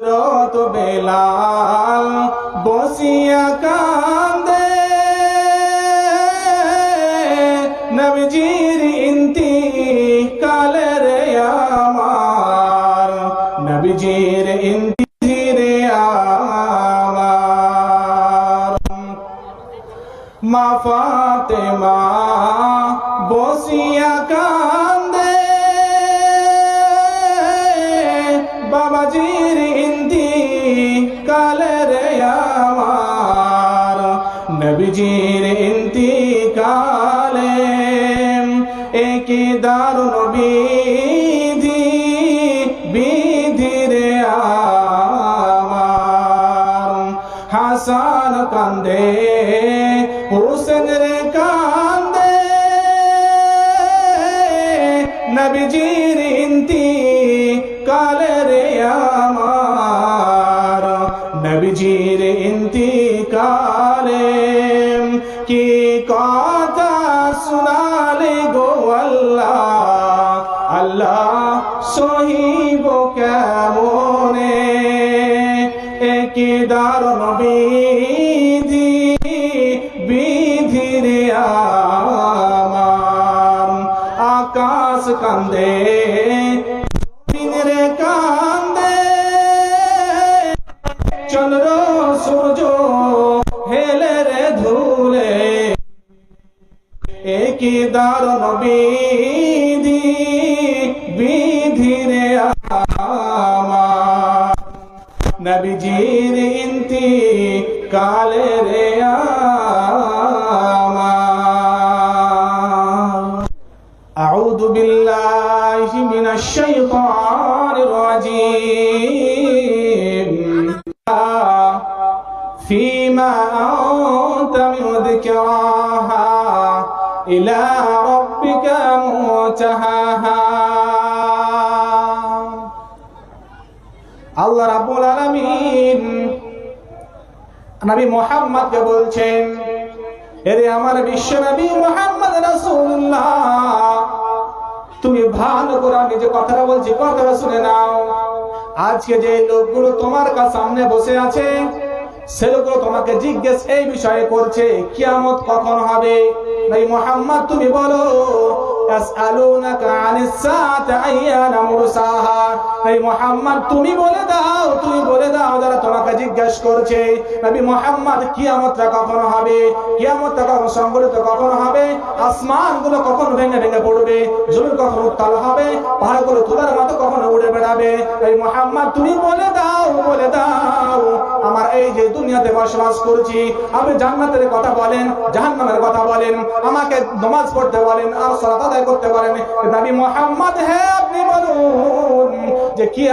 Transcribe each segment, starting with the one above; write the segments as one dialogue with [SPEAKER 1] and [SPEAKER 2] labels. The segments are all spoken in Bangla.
[SPEAKER 1] রত বেলাল বসিয়া কান্দে। নবজির ইন্তি কালের আমার। নবজির ইন্তি একি দারুণ বিধি বিধি রে আমার। হাসান কান্দে, হুসেন রে কান্দে, নবীজির ইন্তি কালে রে আমার। নবীজির ইন্তি কালে কি কথা শুনালে গো আল্লাহ। আল্লাহ সহিব কেমনে? একই দারুণ বিধি বিধি রে আমার আকাশ কান্দে রে কান্দে। চন্দ্র সূর্য একই দারুণ বিধি বিধি রে আমার নবীজির ইন্তি কালে রে আমার أعوذ بالله من الشيطان الرجيم فيما أنت من ذكراها إلى ربك منتهاها আল্লাহ রাব্বুল আলামিন নবী মুহাম্মদকে বলছেন এরে আমার বিশ্ব নবী মুহাম্মদ রাসূলুল্লাহ তুমি ভালো করে আমি যে কথাটা বলছি কথাটা শুনে নাও আজকে যে লোকগুলো তোমার কাছে সামনে বসে আছে ছেলেগুলো তোমাকে জিজ্ঞেস এই বিষয়ে করছে, কিয়ামত কখন হবে? ভাই মোহাম্মদ তুমি বলো কখন আসমানগুলো কখন ভেঙে ভেঙে পড়বে? জমি কখন উত্তাল হবে? পাহাড়গুলো তোলার মতো কখন উড়ে বেড়াবে? মোহাম্মদ, তুমি বলে দাও বলে দাও, আমার যে দুনিয়াতে বসবাস করছি, আপনি জান্নাতের কথা বলেন, জাহান্নামের কথা বলেন, আমাকে নমাজ পড়তে বলেন, আর সালাত আদায় করতে বলেন, নবী মোহাম্মদ, হে আপনি বলুন, যে কি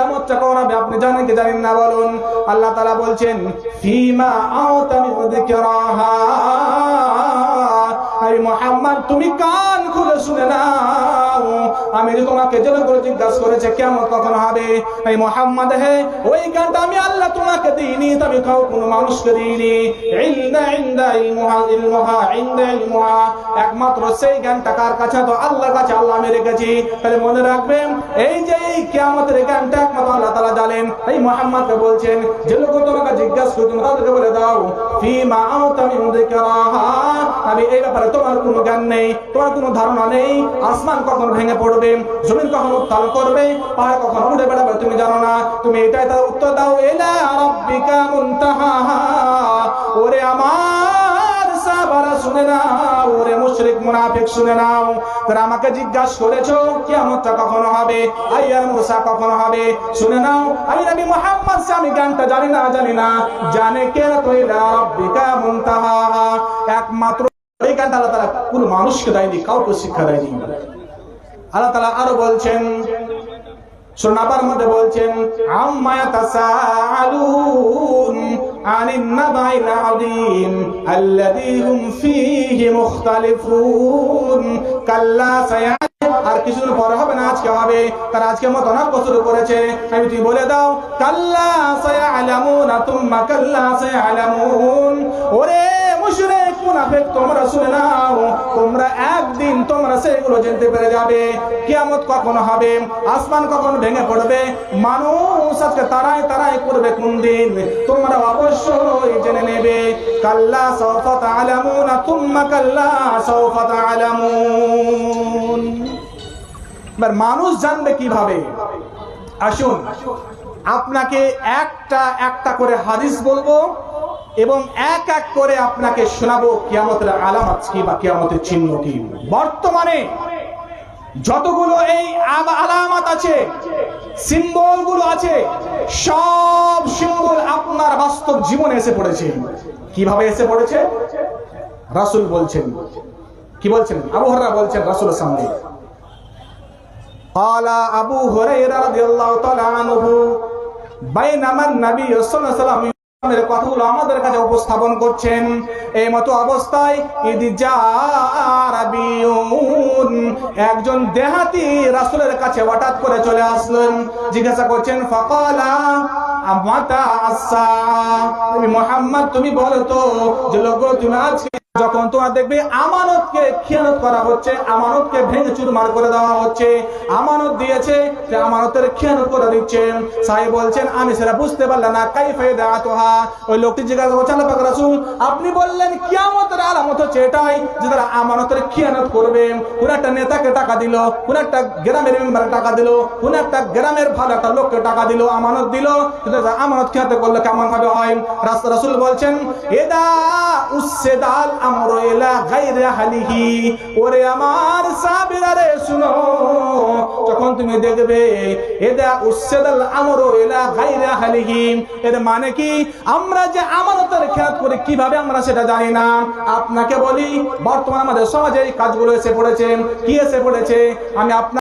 [SPEAKER 1] কখন হবে আপনি জানেন কি জানেন না বলুন? আল্লাহ তালা বলছেন, ফিমা আওতামি যিকরাহা। তুমি কান খুলে শুনে নাও। আমি তোমাকে করে জিজ্ঞাসা করেছে, কেমন কখন হবে? এই মোহাম্মদ, হে, ওই গানটা আমি আল্লাহ তোমাকে দিইনি তবে কাউ মানুষকে দিইনি। একমাত্র সেই জ্ঞানটা কার কাছে? তো আল্লাহর কাছে, আল্লাহ আমি রেখেছি। তাহলে মনে রাখবেন, এই যে এই কিয়ামতের জ্ঞানটা একমাত্র আল্লাহ তাআলা জানেন। এই মোহাম্মদকে বলছেন, যে লোক তোমাকে জিজ্ঞাসা করে তুমি তাদেরকে বলে দাও আওতামি যিকরাহা। আমি এই ব্যাপারে তোমার কোনো জ্ঞান নেই, তোমার কোনো ধারণা নেই। আসমান কখন ভেঙে পড়বে, জমিন কখন উত্তাল করবে, পাহাড় কখন উড়ে বেড়াবে, তুমি জানো না। তুমি এটাই তার উত্তর দাও এলা রব্বিকা মুনতাহা। ওরে আমার সাহাবারা শুনে নাও, ওরে মুনাফিক, শুনে নাও। তারা আমাকে জিজ্ঞাসা করেছ, কিয়ামতটা কখন হবে? আইয়ার মুসা কখন হবে? শুনে নাও। আমি নবী মুহাম্মদ আমি জ্ঞানটা জানি না জানি না। জানে কে তো ইলা রব্বিকা মুনতাহা। একমাত্র এই জ্ঞানটা আল্লাহ কোন মানুষকে দেয়নি, কাউকে শিক্ষা দেয়নি। আল্লাহ তাআলা আরও বলছেন, শোনাবার মধ্যে বলছেন, আম্মা ইয়াতাসাআলুন النبع العظيم الذي هم فيه مختلفون كلا আর কিছুদিন পরে হবে না, আজকে হবে। তার আজকে মত অনেক বছর করেছে। আমি তুই বলে দাও, কাল্লা সায়ালামুন, তুম্মা কাল্লা সায়ালামুন। ওরে মুশরিক! মুনাফিক তোমরা শুনে নাও, তোমরা একদিন তোমরা সেগুলো জানতে পেরে যাবে। কিয়ামত কখন হবে? আসমান কখন ভেঙে পড়বে? মানুষ আজকে তারাই তারাই করবে কোন দিন? তোমরা অবশ্যই জেনে নেবে। কাল্লা তুম্মা কাল্লা এবার মানুষ জানবে কীভাবে? আসুন, আপনাকে একটা একটা করে হাদিস বলব। এবং এক এক করে আপনাকে শোনাবো কিয়ামতের আলামত কি বা কিয়ামতের চিহ্ন কি। বর্তমানে যতগুলো এই আলামত আছে সিম্বলগুলো আছে, সব সিম্বল আপনার বাস্তব জীবনে এসে পড়েছে। কীভাবে এসে পড়েছে? রাসুল বলছেন। কি বলছেন? আবু হরা বলছেন রাসুল সামনে। আলা আবু হরে রাদিয়াল্লাহু তাআলা আনহু বাইনামান নবী সাল্লাল্লাহু আলাইহি কথাগুলো আমাদের কাছে উপস্থাপন করছেন। এই মতো অবস্থায় একজন দেহাতি রাসুলের কাছে হঠাৎ করে চলে আসলেন। জিজ্ঞাসা করছেন, ফকালা মোহাম্মদ, তুমি বলো তো যে লোক তুমি আজকে যখন তোমরা দেখবে আমানতকে খেয়ানত করা হচ্ছে, আমানতকে ভেঙে চুরমার করে দেওয়া হচ্ছে। আমানত দিয়েছে যে আমানতের খেয়ানত করে দিচ্ছে। সাহেব বলছেন, আমি সেটা বুঝতে পারলাম না। কাই ফায়দা তোহা ওই লোকটি জিজ্ঞাসা করছে, আল্লাহ পাক রাসূল, আপনি বললেন কিয়ামতের আলামত হচ্ছে এটাই যে তারা আমানতের খেয়ানত করবে। কোন একটা নেতাকে টাকা দিল, কোন একটা গ্রামের মেম্বারে টাকা দিল, কোন একটা গ্রামের ভালো একটা লোককে টাকা দিল, আমানত দিল। কিন্তু আমানত খেয়াতে করলে কেমন ভাবে হয় রাসূল বলছেন এদা উসেদাল গাইরে হালিহি। ওরে আমার শুনো তুমি দেখবে, এদা গাইরে হালিহি। এর মানে কি? আমরা যে আমানতের খেয়াল করে, কীভাবে আমরা সেটা জানি না। আপনাকে বলি, বর্তমান আমাদের সমাজে এই কাজগুলো এসে পড়েছে। কি এসে পড়েছে? আমি আপনার